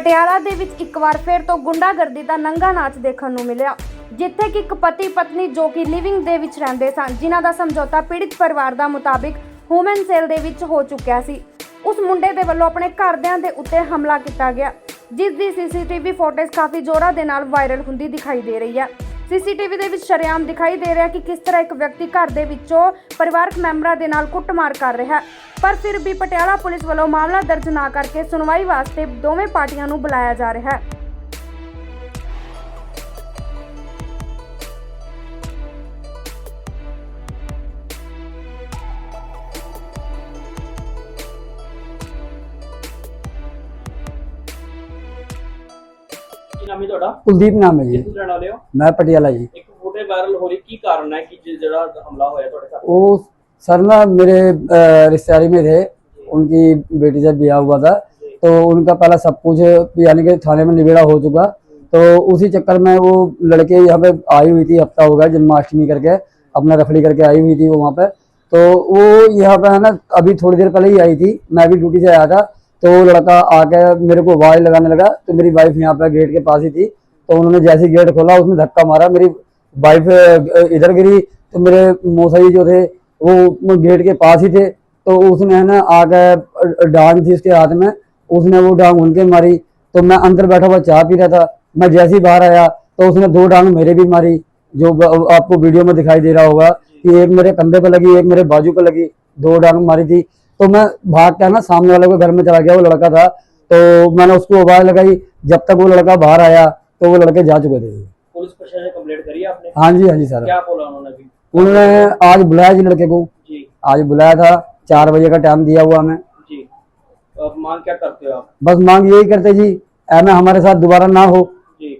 ਪਟਿਆਲਾ ਦੇ ਵਿੱਚ ਇੱਕ ਵਾਰ ਫਿਰ ਤੋਂ ਗੁੰਡਾਗਰਦੀ ਦਾ ਨੰਗਾ ਨਾਚ ਦੇਖਣ ਨੂੰ ਮਿਲਿਆ, ਜਿੱਥੇ ਕਿ ਇੱਕ ਪਤੀ ਪਤਨੀ ਜੋ ਕਿ ਲਿਵਿੰਗ ਦੇ ਵਿੱਚ ਰਹਿੰਦੇ ਸਨ, ਜਿਨ੍ਹਾਂ ਦਾ ਸਮਝੌਤਾ ਪੀੜਿਤ ਪਰਿਵਾਰ ਦਾ ਮੁਤਾਬਿਕ ਹਿਊਮਨ ਸੇਲ ਦੇ ਵਿੱਚ ਹੋ ਚੁੱਕਿਆ ਸੀ। ਉਸ ਮੁੰਡੇ ਦੇ ਵੱਲੋਂ ਆਪਣੇ ਘਰਦਿਆਂ ਦੇ ਉੱਤੇ ਹਮਲਾ ਕੀਤਾ ਗਿਆ, ਜਿਸ ਦੀ ਸੀਸੀਟੀਵੀ ਫੁਟੇਜ ਕਾਫੀ ਜ਼ੋਰਾਂ ਦੇ ਨਾਲ ਵਾਇਰਲ ਹੁੰਦੀ ਦਿਖਾਈ ਦੇ ਰਹੀ ਹੈ। ਸੀਸੀਟੀਵੀ ਦੇ ਵਿੱਚ ਸ਼ਰੇਆਮ ਦਿਖਾਈ ਦੇ ਰਿਹਾ ਕਿ ਕਿਸ ਤਰ੍ਹਾਂ ਇੱਕ ਵਿਅਕਤੀ ਘਰ ਦੇ ਵਿੱਚੋਂ ਪਰਿਵਾਰਕ ਮੈਂਬਰਾਂ ਦੇ ਨਾਲ ਕੁੱਟਮਾਰ ਕਰ ਰਿਹਾ ਹੈ। ਪਰ ਫਿਰ ਵੀ ਪਟਿਆਲਾ ਪੁਲਿਸ ਵੱਲੋਂ ਮਾਮਲਾ ਦਰਜ ਨਾ ਕਰਕੇ ਸੁਣਵਾਈ ਵਾਸਤੇ ਦੋਵੇਂ ਪਾਰਟੀਆਂ ਨੂੰ ਬੁਲਾਇਆ ਜਾ ਰਿਹਾ ਹੈ। ਨਾਮ ਹੈ ਤੁਹਾਡਾ ਕੁਲਦੀਪ ਨਾਮ ਹੈ ਜੀ ਕਿੱਥੋਂ ਰਹਿਣ ਵਾਲੇ ਹੋ ਮੈਂ ਪਟਿਆਲਾ ਜੀ ਇੱਕ ਫੋਟੋ ਵਾਇਰਲ ਹੋ ਰਹੀ ਕੀ ਕਾਰਨ ਹੈ ਕਿ ਜਿ- ਜਿਹੜਾ ਹਮਲਾ ਹੋਇਆ ਤੁਹਾਡੇ ਘਰ वो सर ना मेरे अ, रिश्तेदारी में थे उनकी बेटी से ब्याह हुआ था तो उनका पहला सब कुछ यानी कि थाने में निबेड़ा हो चुका तो उसी चक्कर में वो लड़के यहाँ पे आई हुई थी हफ्ता हो गया जन्माष्टमी करके अपना रखड़ी करके आई हुई थी वो वहाँ पे तो वो यहाँ पे है ना अभी थोड़ी देर पहले ही आई थी मैं भी ड्यूटी से आया था तो वो लड़का आके मेरे को आवाज़ लगाने लगा तो मेरी वाइफ यहाँ पे गेट के पास ही थी। तो उन्होंने जैसे गेट खोला, उसने धक्का मारा। मेरी वाइफ इधर गिरी तो मेरे मौसाई जो थे, वो गेट के पास ही थे। तो उसने है ना, आके डांग थी उसके हाथ में। उसने वो डांग उनके मारी। तो मैं अंदर बैठा हुआ चाह पी रहा था। मैं जैसे ही बाहर आया तो उसने दो डांग मेरे भी मारी, जो आपको वीडियो में दिखाई दे रहा होगा कि एक मेरे कंधे पे लगी, एक मेरे बाजू पर लगी। दो डांग मारी थी। तो मैं भाग के ना सामने वाले के घर में चला गया वो लड़का था। तो मैंने उसको आवाज़ लगाई जब तक वो लड़का बाहर आया तो वो लड़के जा चुके थे। पुलिस प्रशासन कंप्लेंट करी आपने? हाँ जी हाँ जी सर। क्या बोला उन्होंने उन्होंने आज बुलाया जी लड़के को। जी। आज बुलाया था चार बजे का टाइम दिया हुआ हमें। जी। अब मांग क्या करते हो आप? बस मांग यही करते जी ऐमे हमारे साथ दोबारा ना हो। जी।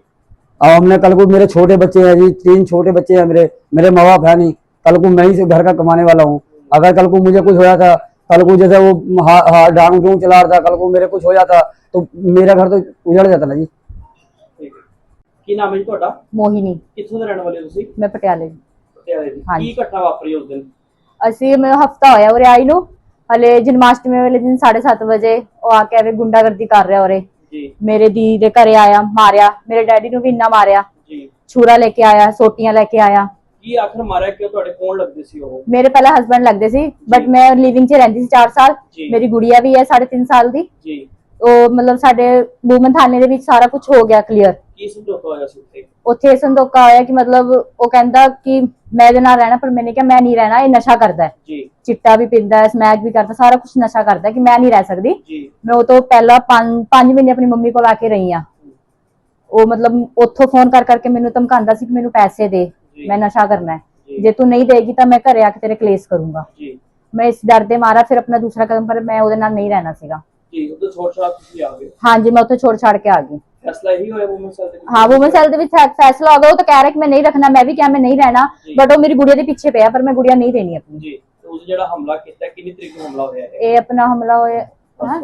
अब हमने कल को मेरे छोटे बच्चे हैं जी तीन छोटे बच्चे हैं मेरे मेरे माँ बाप है नहीं कल को मैं ही से घर का कमाने वाला हूँ। अगर कल को मुझे कुछ होया था कल को जैसे वो हा, हा, डांग डूंग चला रहा था कल को मेरे कुछ हो जाता तो मेरा घर तो उजड़ जाता ना जी ਠੀਕ ਹੈ ਕੀ ਨਾਮ ਹੈ ਜੀ ਤੁਹਾਡਾ ਮੋਹਿਨੀ ਕਿੱਥੋਂ ਦੇ ਰਹਿਣ ਵਾਲੇ ਹੋ ਤੁਸੀਂ ਮੈਂ ਪਟਿਆਲੇ ਦੀ ਪਟਿਆਲੇ ਦੀ ਹਾਂਜੀ। ਕੀ ਘਟਨਾ ਵਾਪਰੀ ਉਸ ਦਿਨ ਅਸੀਂ ਮੈਂ ਹਫਤਾ ਹੋਇਆ ਉਰੇ ਆਈ ਨੂੰ ਹਲੇ ਜਨਮਾਸ਼ਟਮੀ ਵਾਲੇ ਦਿਨ 7:30 ਵਜੇ ਉਹ ਆ ਕੇ ਐਵੇਂ ਗੁੰਡਾਗਰਦੀ ਕਰ ਰਿਹਾ ਉਰੇ ਜੀ ਮੇਰੇ ਦੀ ਦੇ ਘਰੇ ਆਇਆ ਮਾਰਿਆ ਮੇਰੇ ਡੈਡੀ ਨੂੰ ਵੀ ਇੰਨਾ ਮਾਰਿਆ ਜੀ ਛੁਰਾ ਲੈ ਕੇ ਆਇਆ ਸੋਟੀਆਂ ਲੈ ਕੇ ਆਇਆ ਕੀ ਆਖਰ ਮਾਰਿਆ? ਕਿ ਤੁਹਾਡੇ ਕੌਣ ਲੱਗਦੇ ਸੀ ਉਹ? ਮੇਰੇ ਪਹਿਲਾਂ ਹਸਬੰਡ ਲੱਗਦੇ ਸੀ ਬਟ ਮੈਂ ਲਿਵਿੰਗ 'ਚ ਰਹਿੰਦੀ ਸੀ 4 ਸਾਲ। ਜੀ। ਮੇਰੀ ਗੁੜੀਆ ਵੀ ਹੈ 3.5 ਸਾਲ ਦੀ। ਜੀ। ਉਹ ਮਤਲਬ ਸਾਡੇ ਵੂਮਨ ਥਾਣੇ ਦੇ ਵਿੱਚ ਸਾਰਾ ਕੁਝ ਹੋ ਗਿਆ ਕਲੀਅਰ ਕੀ ਸਮਝੌਤਾ ਹੋਇਆ ਸੀ ਉੱਥੇ? ਉੱਥੇ ਸੰਦੋਕਾ ਹੋਇਆ ਕਿ ਮਤਲਬ ਉਹ ਕਹਿੰਦਾ ਕਿ ਮੈਂ ਇਹਦੇ ਨਾਲ ਰਹਿਣਾ ਪਰ ਮੈंने ਕਿਹਾ ਮੈਂ ਨਹੀਂ ਰਹਿਣਾ ਇਹ ਨਸ਼ਾ ਕਰਦਾ ਹੈ। ਜੀ। ਚਿੱਟਾ ਵੀ ਪੀਂਦਾ ਹੈ ਸਮੈਕ ਵੀ ਕਰਦਾ ਸਾਰਾ ਕੁਝ ਨਸ਼ਾ ਕਰਦਾ ਹੈ ਕਿ ਮੈਂ ਨਹੀਂ ਰਹਿ ਸਕਦੀ। ਜੀ। ਮੈਂ ਉਹ ਤੋਂ ਪਹਿਲਾਂ 5 ਮਹੀਨੇ ਆਪਣੀ ਮੰਮੀ ਕੋਲ ਆ ਕੇ ਰਹੀ ਆ ਉਹ ਮਤਲਬ ਉੱਥੋਂ ਫੋਨ ਕਰ ਕਰਕੇ ਮੈਨੂੰ ਧਮਕਾਉਂਦਾ ਸੀ ਕਿ ਮੈਨੂੰ ਪੈਸੇ ਦੇ। ਮੈਂ ਨਸ਼ਾ ਕਰਨਾ ਹੈ। ਜੀ। ਤੂੰ ਨਹੀਂ ਦੇਗੀ ਤਾਂ ਮੈਂ ਘਰੇ ਆ ਕੇ ਤੇਰੇ ਕਲੇਸ਼ ਕਰੂੰਗਾ। ਜੀ। ਮੈਂ ਇਸ ਡਰ ਦੇ ਮਾਰਾ ਫਿਰ ਆਪਣਾ ਦੂਸਰਾ ਕਦਮ ਪਰ ਮੈਂ ਉਹਦੇ ਨਾਲ ਨਹੀਂ ਰਹਿਣਾ ਸੀਗਾ। ਜੀ ਉਦੋਂ ਛੋੜ ਛਾੜ ਤੁਸੀਂ ਆ ਗਏ? ਹਾਂਜੀ ਮੈਂ ਉੱਥੇ ਛੋੜ ਛਾੜ ਕੇ ਆ ਗਈ। ਫੈਸਲਾ ਇਹੀ ਹੋਇਆ ਵੂਮਨ ਸੈਲ ਦੇ ਵਿੱਚ? ਹਾਂ ਵੂਮਨ ਸੈਲ ਦੇ ਵਿੱਚ ਫੈਸਲਾ ਹੋ ਗਿਆ ਉਹ ਤਾਂ ਕਹਿ ਰਿਹਾ ਕਿ ਮੈਂ ਨਹੀਂ ਰੱਖਣਾ ਮੈਂ ਵੀ ਕਿਹਾ ਮੈਂ ਨਹੀਂ ਰਹਿਣਾ। ਬਟ ਉਹ ਮੇਰੀ ਗੁੜੀਆ ਦੇ ਪਿੱਛੇ ਪਿਆ ਪਰ ਮੈਂ ਗੁੜੀਆ ਨਹੀਂ ਦੇਣੀ ਆਪਣੀ। ਜੀ ਉਸ ਜਿਹੜਾ ਹਮਲਾ ਕੀਤਾ ਕਿੰਨੀ ਤਰੀਕ ਨੂੰ ਹਮਲਾ ਹੋਇਆ ਹੈ ਇਹ ਆਪਣਾ ਹਮਲਾ ਹੋਇਆ ਹਾਂ?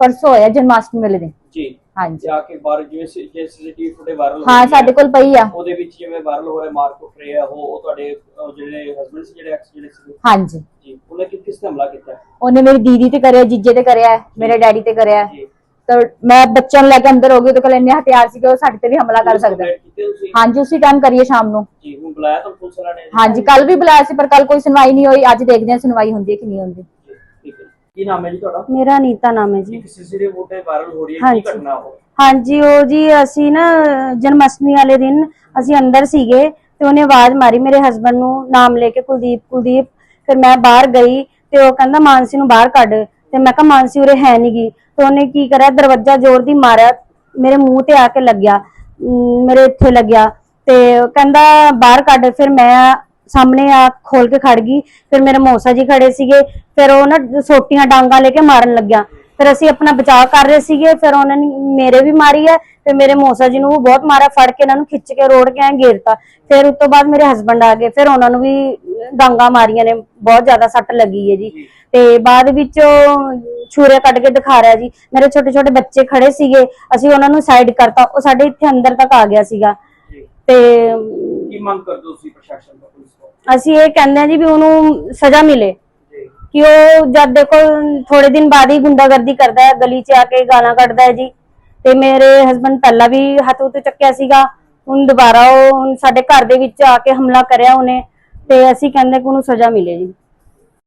ਪਰਸੋਂ। ਹੋਇਆ ਜਨਮਾਸ਼ਟਮੀ ਵਾਲੇ ਦਿਨ। ਜੀ। ਹਾਂਜੀ। ਜਾ ਕੇ ਬਾਹਰ ਜਿਵੇਂ ਸੀਸੀਟੀਵੀ ਫੁਟੇ ਵਾਇਰਲ ਹਾਂ ਸਾਡੇ ਕੋਲ ਪਈ ਆ। ਉਹਦੇ ਵਿੱਚ ਜਿਵੇਂ ਵਾਇਰਲ ਹੋ ਰਿਹਾ ਮਾਰ ਕੁੱਟ ਰਹੇ ਆ ਉਹ ਉਹ ਤੁਹਾਡੇ ਅਹ, ਜਿਹੜੇ ਹਸਬੰਡ ਸੀ ਜਿਹੜੇ ਐਕਸ ਜਿਹੜੇ ਸੀ ਹਾਂਜੀ। ਜੀ ਉਹਨੇ ਕਿਸ ਕਿਸ ਤੇ ਹਮਲਾ ਕੀਤਾ? ਉਹਨੇ ਮੇਰੀ ਦੀਦੀ ਤੇ ਕਰਿਆ ਜੀਜੇ ਤੇ ਕਰਿਆ ਮੇਰੇ ਡੈਡੀ ਤੇ ਕਰਿਆ। ਜੀ। ਤਾਂ ਮੈਂ ਬੱਚਿਆਂ ਨੂੰ ਲੈ ਕੇ ਅੰਦਰ ਹੋ ਗਈ ਉਹਦੇ ਕੋਲ ਇੰਨੇ ਹਥਿਆਰ ਸੀ ਕਿ ਉਹ ਸਾਡੇ ਤੇ ਵੀ ਹਮਲਾ ਕਰ ਸਕਦਾ। ਕੰਪਲੇਂਟ ਕੀਤੀ ਤੁਸੀਂ? ਹਾਂਜੀ ਉਸੇ ਟਾਈਮ ਕਰੀਏ ਸ਼ਾਮ ਨੂੰ। ਜੀ ਹੁਣ ਬੁਲਾਇਆ ਤਾਂ ਪੁਲਿਸ ਵਾਲਿਆਂ ਨੇ? ਹਾਂਜੀ ਕੱਲ ਵੀ ਬੁਲਾਇਆ ਸੀ ਪਰ ਕੱਲ ਕੋਈ ਸੁਣਵਾਈ ਨਹੀਂ ਹੋਈ। ਅੱਜ ਦੇਖਦੇ ਹਾਂ ਸੁਣਵਾਈ ਹੁੰਦੀ ਹੈ ਕਿ ਨਹੀਂ ਹੁੰਦੀ। ਹੈ ਕੀ ਨਾਮ ਹੈ ਜੀ ਤੁਹਾਡਾ? ਮੇਰਾ ਨੀਤਾ ਨਾਮ ਹੈ ਜੀ। ਇੱਕ ਸੀਸੀਟੀਵੀ ਫੁਟੇ ਵਾਇਰਲ ਹੋ ਰਹੀ ਹੈ ਕੀ। ਘਟਨਾ ਉਹ? ਹਾਂਜੀ ਉਹ ਜੀ ਅਸੀਂ ਨਾ ਜਨਮਸ਼ਟਮੀ ਵਾਲੇ ਦਿਨ ਅਸੀਂ ਅੰਦਰ ਸੀਗੇ ਤੇ ਉਹਨੇ ਆਵਾਜ਼ ਮਾਰੀ ਮੇਰੇ ਹਸਬੰਡ ਨੂੰ ਨਾਮ ਲੈ ਕੇ ਕੁਲਦੀਪ ਕੁਲਦੀਪ। ਫਿਰ ਮੈਂ ਬਾਹਰ ਗਈ ਤੇ ਉਹ ਕਹਿੰਦਾ ਮਾਨਸੀ ਨੂੰ ਬਾਹਰ ਕੱਢ। ਤੇ ਮੈਂ ਕਿਹਾ ਮਾਨਸੀ ਉਰੇ ਹੈ ਨਹੀਂਗੀ ਤੇ ਉਹਨੇ ਕੀ ਕਰਿਆ ਦਰਵਾਜ਼ਾ ਜ਼ੋਰ ਦੀ ਮਾਰਿਆ ਮੇਰੇ ਮੂੰਹ ਤੇ ਆ ਕੇ ਲੱਗਿਆ ਮੇਰੇ ਇੱਥੇ ਲੱਗਿਆ। ਤੇ ਕਹਿੰਦਾ ਬਾਹਰ ਕੱਢ। ਫਿਰ ਮੈਂ ਸਾਹਮਣੇ ਆ ਖੋਲ ਕੇ ਖੜ ਗਈ, ਫਿਰ ਮੇਰੇ ਮੌਸਾ ਜੀ ਖੜੇ ਸੀਗੇ, ਫਿਰ ਉਹ ਨਾ ਸੋਟੀਆਂ ਡਾਂਗਾ ਲੈ ਕੇ ਮਾਰਨ ਲੱਗਿਆ। ਫਿਰ ਅਸੀਂ ਆਪਣਾ ਬਚਾਅ ਕਰ ਰਹੇ ਸੀਗੇ, ਫਿਰ ਉਹਨਾਂ ਨੇ ਮੇਰੇ ਵੀ ਮਾਰੀ ਹੈ ਫਿਰ ਮੇਰੇ ਮੌਸਾ ਜੀ ਨੂੰ ਵੀ ਬਹੁਤ ਮਾਰਿਆ, ਫੜ ਕੇ ਇਹਨਾਂ ਨੂੰ ਖਿੱਚ ਕੇ ਰੋੜ ਕੇ ਐ ਘੇਰਤਾ ਫਿਰ ਉਸ ਤੋਂ ਬਾਅਦ ਮੇਰੇ ਹਸਬੰਡ ਆ ਗਏ, ਫਿਰ ਉਹਨਾਂ ਨੂੰ ਵੀ ਡਾਂਗਾ ਮਾਰੀਆਂ ਨੇ, ਬਹੁਤ ਜ਼ਿਆਦਾ ਸੱਟ ਲੱਗੀ ਹੈ ਜੀ। ਤੇ ਬਾਅਦ ਵਿੱਚ ਉਹ ਛੁਰੇ ਕੱਢ ਕੇ ਦਿਖਾ ਰਿਹਾ ਜੀ, ਮੇਰੇ ਛੋਟੇ ਛੋਟੇ ਬੱਚੇ ਖੜੇ ਸੀਗੇ, ਅਸੀਂ ਉਹਨਾਂ ਨੂੰ ਸਾਈਡ ਕਰਤਾ, ਉਹ ਸਾਡੇ ਇੱਥੇ ਅੰਦਰ ਤੱਕ ਆ ਗਿਆ ਸੀਗਾ। ਤੇ ਕੀ ਮੰਗ ਕਰਦੇ ਹੋ ਤੁਸੀਂ ਪ੍ਰਸ਼ਾਸਨ ਤੋਂ ਪੁਲਿਸ ਤੋਂ? ਅਸੀਂ ਇਹ ਕਹਿੰਦੇ ਆ ਜੀ ਵੀ ਉਹਨੂੰ ਸਜ਼ਾ ਮਿਲੇ। ਜੀ। ਕਿ ਉਹ ਜਦ ਦੇਖੋ ਥੋੜੇ ਦਿਨ ਬਾਅਦ ਹੀ ਗੁੰਡਾਗਰਦੀ ਕਰਦਾ ਹੈ ਗਲੀ 'ਚ ਆ ਕੇ ਗਾਲਾਂ ਕੱਢਦਾ ਹੈ ਜੀ। ਤੇ ਮੇਰੇ ਹਸਬੰਡ ਪਹਿਲਾਂ ਵੀ ਹੱਥ ਉੱਤੇ ਚੱਕਿਆ ਸੀਗਾ। ਹੁਣ ਦੁਬਾਰਾ ਉਹ ਹੁਣ ਸਾਡੇ ਘਰ ਦੇ ਵਿੱਚ ਆ ਕੇ ਹਮਲਾ ਕਰਿਆ ਉਹਨੇ। ਤੇ ਅਸੀਂ ਕਹਿੰਦੇ ਕਿ ਉਹਨੂੰ ਸਜ਼ਾ ਮਿਲੇ ਜੀ।